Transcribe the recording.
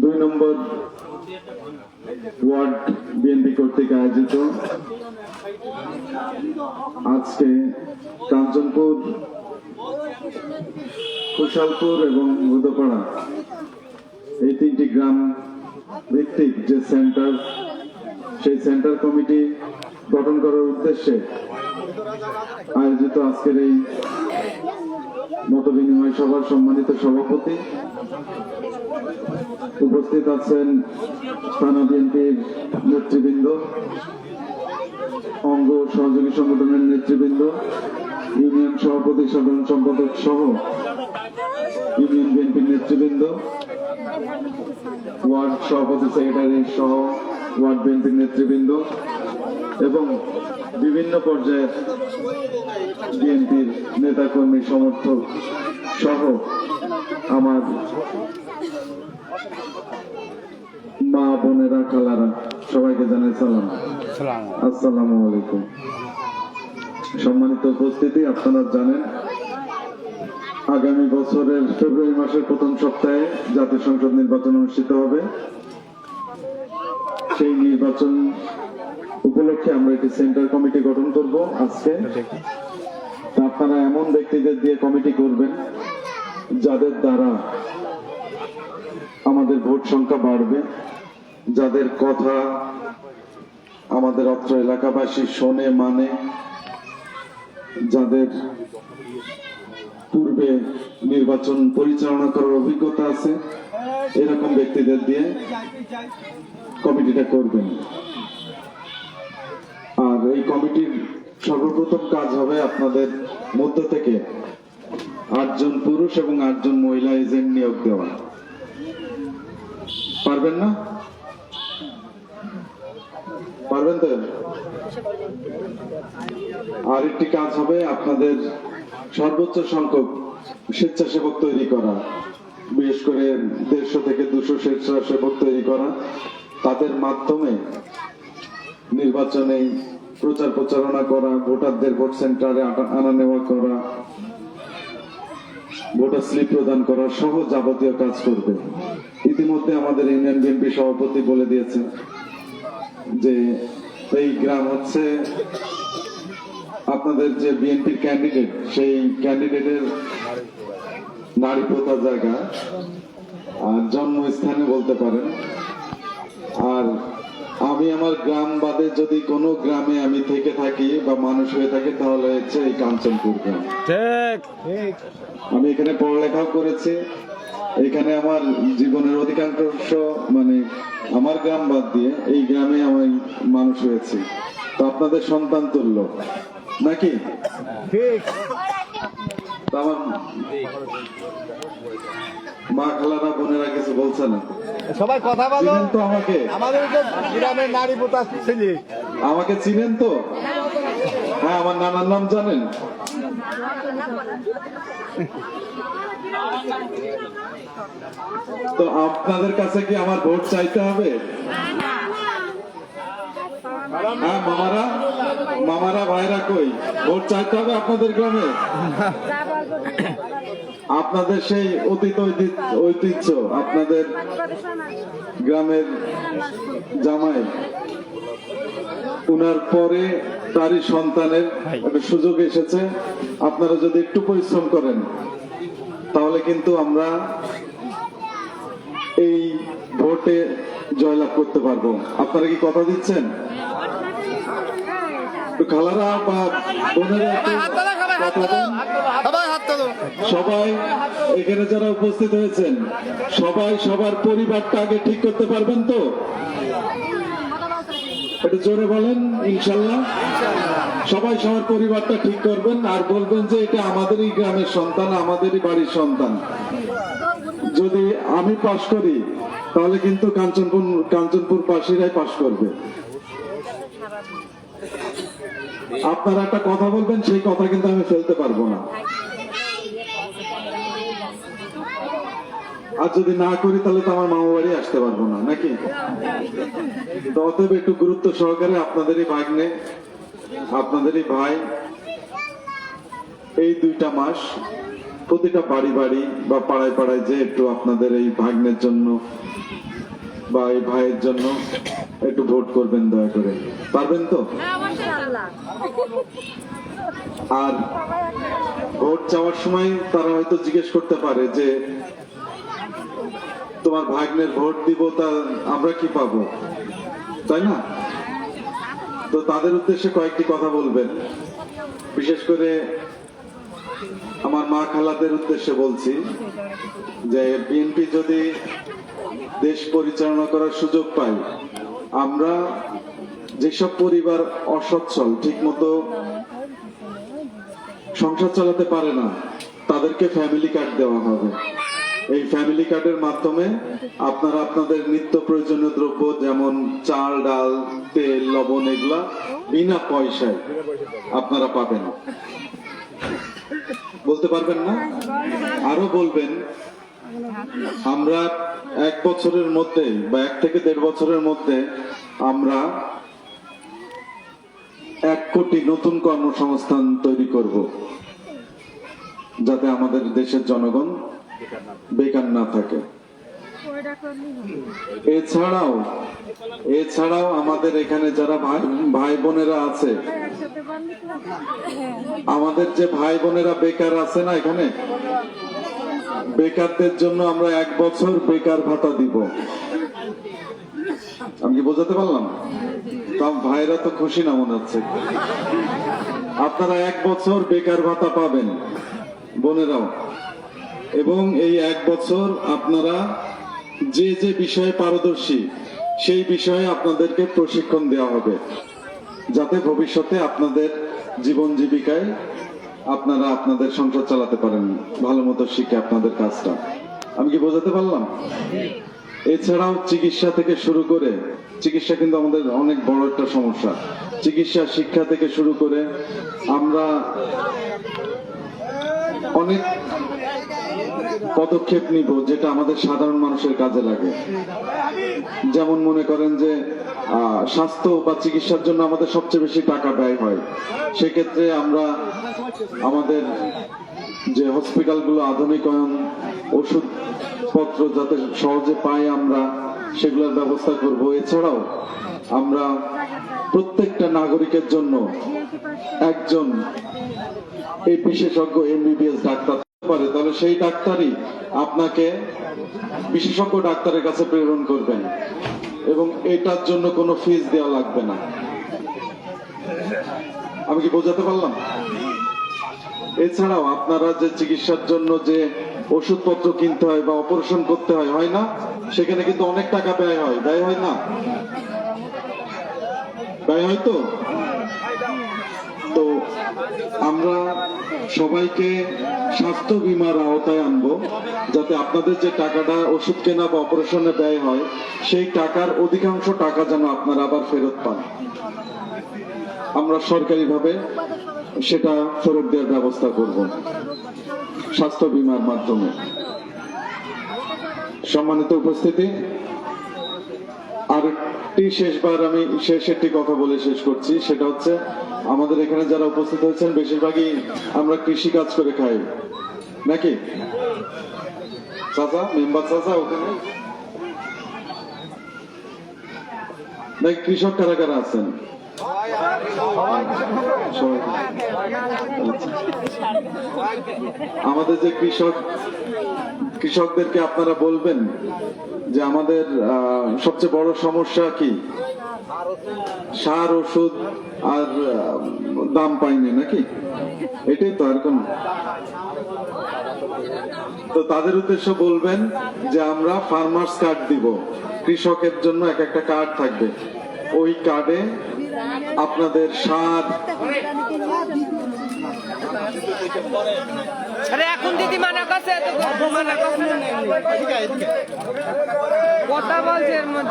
দুই নম্বর word BNP কর্তৃক আয়োজিত। আজকে কাঞ্চনপুর কুশালপুর এবং উদপাড়া এই তিনটি গ্রাম ভিত্তিক যে সেন্টার, সেই সেন্টার কমিটি গঠন করার উদ্দেশ্যে আয়োজিত আজকের এই মত বিনিময় সভার সম্মানিত সভাপতি উপস্থিত আছেন থানা বিএনপির নেতৃবৃন্দ, অঙ্গ সহযোগী সংগঠনের নেতৃবৃন্দ, ইউনিয়ন সভাপতি, সাধারণ সম্পাদক সহ ইউনিয়ন বিএনপির নেতৃবৃন্দ, ওয়ার্ড সভাপতি, সেক্রেটারি সহ ওয়ার্ড বিএনপির নেতৃবৃন্দ এবং বিভিন্ন পর্যায়ের বিএনপির নেতাকর্মী, সমর্থক সহ আমার মা বোনেরা খালারা সবাইকে জানাই সালাম। আসসালামু আলাইকুম। সম্মানিত উপস্থিতি আপনারা জানেন আগামী বছরের ফেব্রুয়ারি মাসের প্রথম সপ্তাহে জাতীয় সংসদ নির্বাচন অনুষ্ঠিত হবে। সেই নির্বাচন উপলক্ষে আমরা একটি সেন্টার কমিটি গঠন করব আজকে। আপনারা এমন ব্যক্তিদের দিয়ে কমিটি করবেন যাদের দ্বারা আমাদের ভোট সংখ্যা বাড়বে। যাদের কথা আমাদের অত্র এলাকাবাসী শোনে মানে যাদের পূর্বে নির্বাচন পরিচালনা করার অভিজ্ঞতা আছে, এরকম ব্যক্তিদের দিয়ে কমিটিটা করবেন। আর এই কমিটির সর্বপ্রথম কাজ হবে আপনাদের মধ্য থেকে আটজন পুরুষ এবং আটজন মহিলা এজেন্ট নিয়োগ দেওয়া। পারবেন না? পারবেন তো? আর একটি কাজ হবে, আপনাদের সর্বোচ্চ সংখ্যক স্বেচ্ছাসেবক তৈরি করা। বিশেষ করে দেড়শো থেকে দুশো স্বেচ্ছাসেবক তৈরি করা। তাদের মাধ্যমে নির্বাচনে প্রচার প্রচারণা করা, ভোটারদের ভোট সেন্টারে আনা- নেওয়া করা, ভোটার স্লিপ প্রদান করা সহ যাবতীয় কাজ করবে। ইতিমধ্যে আমাদের ইউনিয়ন বিএনপি সভাপতি বলে দিয়েছেন যে এই গ্রাম হচ্ছে আপনাদের যে বিএনপির ক্যান্ডিডেট সেই ক্যান্ডিডেটের নারী প্রথা জায়গা আর জন্মস্থানে বলতে পারেন। আর আমি আমার গ্রাম বাদে যদি কোনো গ্রামে আমি থেকে থাকি বা মানুষ হয়ে থাকি তাহলে হচ্ছে এই কাঞ্চনপুর গ্রাম। আমি এখানে পড়ালেখাও করেছি। এখানে আমার জীবনের অধিকাংশ মানে আমার গ্রাম বাদ দিয়ে এই গ্রামে আমি মানুষ হয়েছি। তো আপনাদের সন্তান তুল্য নাকি? ঠিক আমার মা খালারা বোনেরা কিছু বলছে না? সবাই কথা বলো। তো আমাকে। আমাদের তো গ্রামের নারী পোতা ছেলে। আমাকে চিনেন তো? হ্যাঁ আমার নানার নাম জানেন? তো আপনাদের কাছে কি আমার ভোট চাইতে হবে? হ্যাঁ মামারা? মামারা, ভাইরা কই? ভোট চাইতে হবে আপনাদের গ্রামে? আপনাদের সেই অতীত ঐতিহ্য আপনাদের গ্রামের জামাই। উনার পরে তারই সন্তানের সুযোগ এসেছে। আপনারা যদি একটু পরিশ্রম করেন, তাহলে কিন্তু আমরা ভোটে জয়লাভ করতে পারব। আপনারা কি কথা দিচ্ছেন? খালারা বা বোনেরা। সবাই এখানে যারা উপস্থিত হয়েছেন সবাই সবার পরিবারটা আগে ঠিক করতে পারবেন তো? একটু জোরে বলেন ইনশাল্লাহ। সবাই সবার পরিবারটা ঠিক করবেন আর বলবেন যে এটা আমাদেরই গ্রামের সন্তান আমাদেরই বাড়ির সন্তান। যদি আমি পাশ করি তাহলে কিন্তু কাঞ্চনপুর কাঞ্চনপুর পাশিরাই পাশ করবে। আপনারা একটা কথা বলবেন, সেই কথা কিন্তু আমি ফেলতে পারব না। আর যদি না করি, তাহলে তো আমার মামা বাড়ি আসতে পারব না, নাকি? অতএব একটু গুরুত্ব সহকারে আপনাদেরই ভাগ্নে, আপনাদেরই ভাই, এই দুইটা মাস প্রতিটা বাড়ি বাড়ি বা পাড়ায় পাড়ায় যে একটু আপনাদের এই ভাগ্নের জন্য বা এই ভাইয়ের জন্য একটু ভোট করবেন দয়া করে। পারবেন তো? আর ভোট চাওয়ার সময় তারা হয়তো জিজ্ঞেস করতে পারে যে তোমার ভাগ্নের ভোট দিব তা আমরা কি পাবো? তাই না? তো তাদের উদ্দেশ্যে কয়েকটি কথা বলবেন। বিশেষ করে আমার মা খালাদের উদ্দেশ্যে বলছি যে বিএনপি যদি দেশ পরিচালনা করার সুযোগ পায়, আমরা যেসব পরিবার অসচ্ছল ঠিক মতো সংসার চালাতে পারে না, তাদেরকে ফ্যামিলি কার্ড দেওয়া হবে। এই ফ্যামিলি কার্ডের মাধ্যমে আপনারা আপনাদের নিত্য প্রয়োজনীয় দ্রব্য যেমন চাল, ডাল, তেল, লবণ, এগুলা বিনা পয়সায় আপনারা পাবেন। বলতে পারবেন না? আরও বলবেন, আমরা এক বছরের মধ্যে বা এক থেকে দেড় বছরের মধ্যে আমরা এক কোটি নতুন কর্মসংস্থান তৈরি করব, যাতে আমাদের দেশের জনগণ বেকার না থাকে। এছাড়াও এছাড়াও আমাদের এখানে যারা ভাই ভাই বোনেরা আছে আমাদের যে ভাই বোনেরা বেকার আছে না এখানে বেকারদের জন্য আমরা এক বছর বেকার ভাতা দিব। আমি কি বোঝাতে পারলাম? তাও ভাইরা তো খুশি না মনে হচ্ছে। আপনারা এক বছর বেকার ভাতা পাবেন বোনেরাও। এবং এই এক বছর আপনারা যে যে বিষয়ে পারদর্শী, সেই বিষয়ে আপনাদেরকে প্রশিক্ষণ দেওয়া হবে। যাতে ভবিষ্যতে আপনাদের জীবন জীবিকায় আপনারা আপনাদের সংসার চালাতে পারেন, ভালো মতো শিখে আপনাদের কাজটা। আমি কি বোঝাতে পারলাম? এছাড়াও চিকিৎসা থেকে শুরু করে, চিকিৎসা কিন্তু আমাদের অনেক বড় একটা সমস্যা। চিকিৎসা শিক্ষা থেকে শুরু করে আমরা অনেক পদক্ষেপ নিব যেটা আমাদের সাধারণ মানুষের কাজে লাগে। যেমন মনে করেন যে স্বাস্থ্য বা চিকিৎসার জন্য আমাদের সবচেয়ে বেশি টাকা ব্যয় হয়। সেক্ষেত্রে আমরা আমাদের যে হসপিটালগুলো আধুনিকায়ন, ওষুধপত্র যাতে সহজে পাই আমরা, সেগুলোর ব্যবস্থা করব। এছাড়াও আমরা প্রত্যেকটা নাগরিকের জন্য একজন এই বিশেষজ্ঞ এমবিবিএস ডাক্তার পারে, তাহলে সেই ডাক্তারই আপনাকে বিশেষজ্ঞ ডাক্তারের কাছে প্রেরণ করবেন। এবং এটার জন্য কোনো ফিস দেওয়া লাগবে না। আমি কি বোঝাতে পারলাম? এছাড়াও আপনারা যে চিকিৎসার জন্য যে ওষুধপত্র কিনতে হয় বা অপারেশন করতে হয় হয় না? সেখানে কিন্তু অনেক টাকা ব্যয় হয়। ব্যয় হয় না? ব্যয় হয় তো? আমরা সবাইকে স্বাস্থ্য বীমার আওতায় আনব, যাতে আপনাদের যে টাকাটা ওষুধ কেনা বা অপারেশনে ব্যয় হয়, সেই টাকার অধিকাংশ টাকা যেন আপনারা আবার ফেরত পান। আমরা সরকারিভাবে সেটা ফেরত দেওয়ার ব্যবস্থা করব স্বাস্থ্য বীমার মাধ্যমে। সম্মানিত উপস্থিতি আরেকটি শেষবার আমি শেষ একটি কথা বলে শেষ করছি। সেটা হচ্ছে, আমাদের এখানে যারা উপস্থিত হয়েছেন, বেশিরভাগই আমরা কৃষি কাজ করে খাই। নাকি? চাচা, মেম্বার চাচা ওখানে? নাকি কৃষক কারা কারা আছেন? আমাদের যে কৃষক, কৃষকদেরকে আপনারা বলবেন? যে আমাদের সবচেয়ে বড় সমস্যা কি? সার, ওষুধ আর দাম পাইনি নাকি? এটাই তো আর কোন। তো তাদের উদ্দেশ্য বলবেন যে আমরা ফার্মার্স কার্ড দিব। কৃষকের জন্য এক একটা কার্ড থাকবে। ওই কার্ডে আপনাদের সার আরে এখন দিদি মানা মানা না। কথা বলছে এর মধ্যে